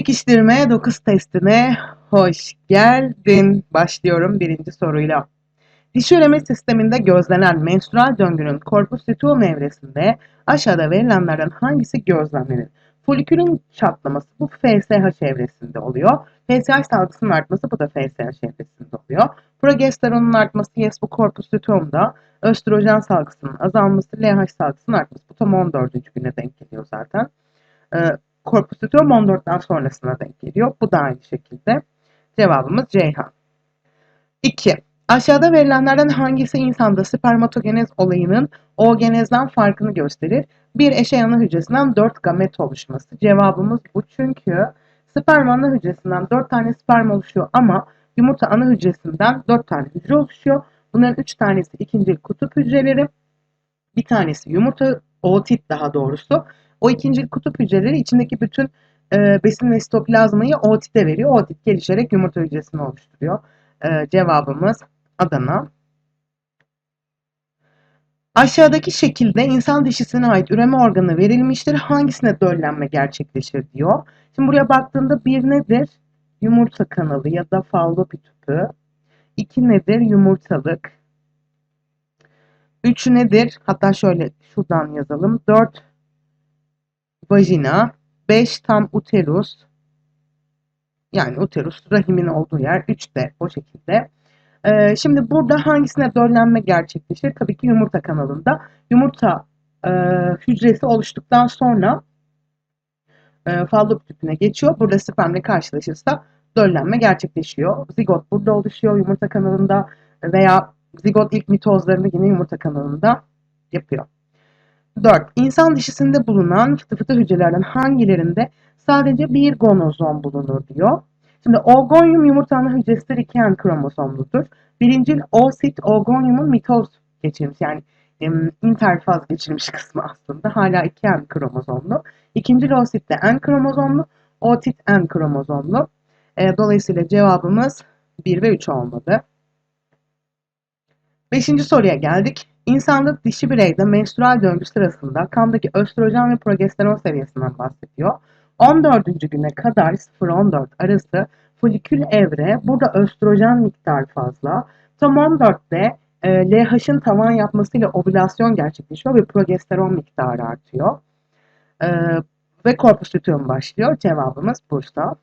Pekiştirme 9 testine hoş geldin. Başlıyorum birinci soruyla. Dişi üreme sisteminde gözlenen menstrual döngünün corpus luteum evresinde aşağıda verilenlerden hangisi gözlemlenir? Folikülün çatlaması bu FSH evresinde oluyor. FSH salgısının artması bu da FSH evresinde oluyor. Progesteronun artması yes bu corpus luteum'da. Östrojen salgısının azalması, LH salgısının artması. Bu tam 14. güne denk geliyor zaten. Ee, corpus luteum 14'ten sonrasına denk geliyor. Bu da aynı şekilde. Cevabımız Ceyhan. 2. Aşağıda verilenlerden hangisi insanda spermatogenez olayının oogenezden farkını gösterir? Bir eşey ana hücresinden 4 gamet oluşması. Cevabımız bu çünkü sperm ana hücresinden 4 tane sperm oluşuyor ama yumurta ana hücresinden 4 tane hücre oluşuyor. Bunların 3 tanesi ikinci kutup hücreleri, bir tanesi yumurta, ootit daha doğrusu. O ikinci kutup hücreleri içindeki bütün e, besin ve sitoplazmayı ootite veriyor. Ootit gelişerek yumurta hücresini oluşturuyor. E, cevabımız Adana. Aşağıdaki şekilde insan dişisine ait üreme organı verilmiştir. Hangisine döllenme gerçekleşir diyor. Şimdi buraya baktığında bir nedir? Yumurta kanalı ya da fallopi tüpü. İki nedir? Yumurtalık. Üç nedir? Hatta şöyle şuradan yazalım. Dört vajina. Beş tam uterus. Yani uterus rahimin olduğu yer. Üç de o şekilde. Ee, şimdi burada hangisine döllenme gerçekleşir? Tabii ki yumurta kanalında. Yumurta e, hücresi oluştuktan sonra e, fallop tüpüne geçiyor. Burada spermle karşılaşırsa döllenme gerçekleşiyor. Zigot burada oluşuyor yumurta kanalında veya zigot ilk mitozlarını yine yumurta kanalında yapıyor. 4. İnsan dişisinde bulunan fıtı fıtı hücrelerden hangilerinde sadece bir gonozom bulunur diyor. Şimdi ogonyum yumurta ana hücresidir iki en kromozomludur. Birincil oosit ogonyumun mitoz geçirmiş yani interfaz geçirmiş kısmı aslında hala iki en kromozomlu. İkincil oosit de en kromozomlu, ootit en kromozomlu. E, dolayısıyla cevabımız 1 ve 3 olmalı. Beşinci soruya geldik. İnsanda dişi bireyde menstrual döngü sırasında kandaki östrojen ve progesteron seviyesinden bahsediyor. 14. güne kadar 0-14 arası folikül evre. Burada östrojen miktarı fazla. Tam 14'te e, LH'ın tavan yapmasıyla ovülasyon gerçekleşiyor ve progesteron miktarı artıyor. E, ve korpus luteum başlıyor. Cevabımız Bursa.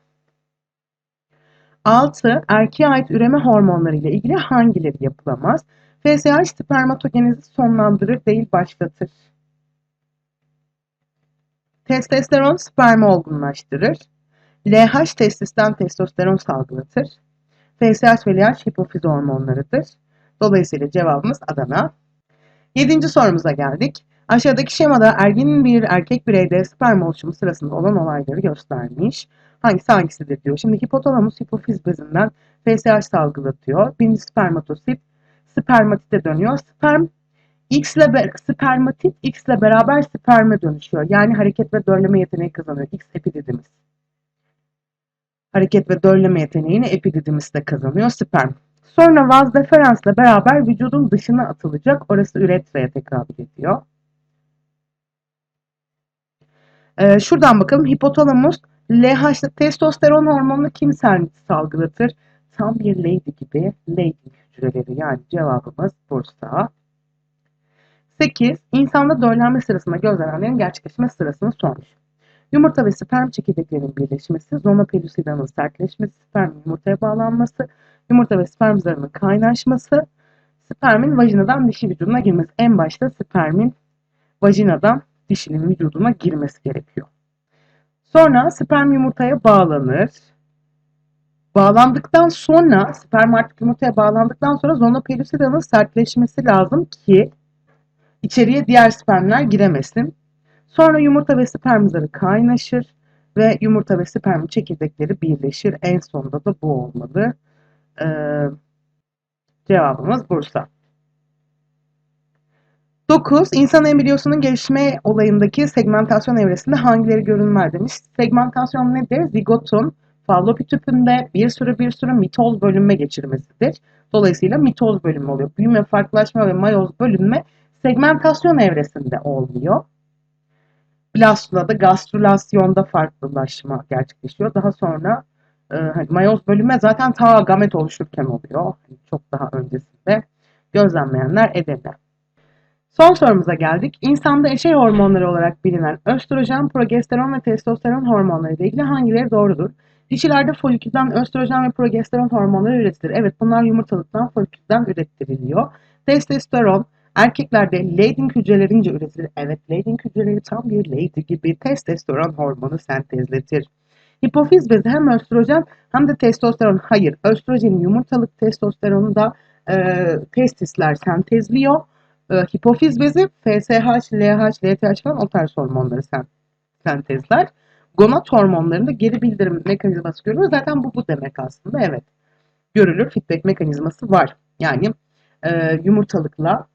6. Erkeğe ait üreme hormonları ile ilgili hangileri yapılamaz? FSH spermatogenezi sonlandırır değil başlatır. Testosteron spermi olgunlaştırır. LH testisten testosteron salgılatır. FSH ve LH hipofiz hormonlarıdır. Dolayısıyla cevabımız Adana. Yedinci sorumuza geldik. Aşağıdaki şemada ergin bir erkek bireyde sperm oluşumu sırasında olan olayları göstermiş. Hangisi hangisidir diyor. Şimdi hipotalamus hipofiz bezinden FSH salgılatıyor. Birinci spermatosit spermatite dönüyor. Sperm X ile spermatit X ile beraber sperme dönüşüyor. Yani hareket ve dölleme yeteneği kazanıyor. X epididimiz. Hareket ve dölleme yeteneğini epididimiz de kazanıyor. Sperm. Sonra vaz deferansla beraber vücudun dışına atılacak. Orası üretraya tekabül ediyor. Ee, şuradan bakalım. Hipotalamus LH testosteron hormonunu kim salgılatır? Tam bir lady gibi lady hücreleri yani cevabımız Bursa. 8. İnsanda döllenme sırasında gözlenenlerin gerçekleşme sırasını sormuş. Yumurta ve sperm çekirdeklerinin birleşmesi, zona pellucidanın sertleşmesi, spermin yumurtaya bağlanması, yumurta ve sperm zarının kaynaşması, spermin vajinadan dişi vücuduna girmesi. En başta spermin vajinadan dişinin vücuduna girmesi gerekiyor. Sonra sperm yumurtaya bağlanır. Bağlandıktan sonra sperm artık yumurtaya bağlandıktan sonra zona pellucidanın sertleşmesi lazım ki içeriye diğer spermler giremesin. Sonra yumurta ve sperm zarı kaynaşır ve yumurta ve sperm çekirdekleri birleşir. En sonunda da bu olmalı. Ee, cevabımız Bursa. 9. İnsan embriyosunun gelişme olayındaki segmentasyon evresinde hangileri görülmez demiş. Segmentasyon nedir? Zigotun fallopi tüpünde bir sürü bir sürü mitoz bölünme geçirmesidir. Dolayısıyla mitoz bölünme oluyor. Büyüme, farklılaşma ve mayoz bölünme segmentasyon evresinde olmuyor. Plastulada, gastrülasyonda farklılaşma gerçekleşiyor. Daha sonra e, hani mayoz bölünme zaten ta gamet oluşurken oluyor. Hani çok daha öncesinde gözlemleyenler edebilir. Son sorumuza geldik. İnsanda eşey hormonları olarak bilinen östrojen, progesteron ve testosteron hormonları ile ilgili hangileri doğrudur? Dişilerde folikülden östrojen ve progesteron hormonları üretilir. Evet bunlar yumurtalıktan folikülden üretililiyor. Testosteron erkeklerde Leydig hücrelerince üretilir. Evet Leydig hücreleri tam bir lady gibi testosteron hormonu sentezletir. Hipofiz bezi hem östrojen hem de testosteron. Hayır, östrojenin yumurtalık testosteronu da e, testisler sentezliyor. E, hipofiz bezi FSH, LH, LTH falan o tarz hormonları sen, sentezler. Gonad hormonlarında geri bildirim mekanizması görülür. Zaten bu bu demek aslında. Evet. Görülür. Feedback mekanizması var. Yani e, yumurtalıkla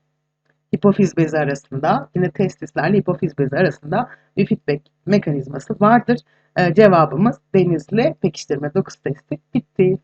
hipofiz bezi arasında, yine testislerle hipofiz bezi arasında bir feedback mekanizması vardır. E, cevabımız denizli pekiştirme dokusu testi bitti.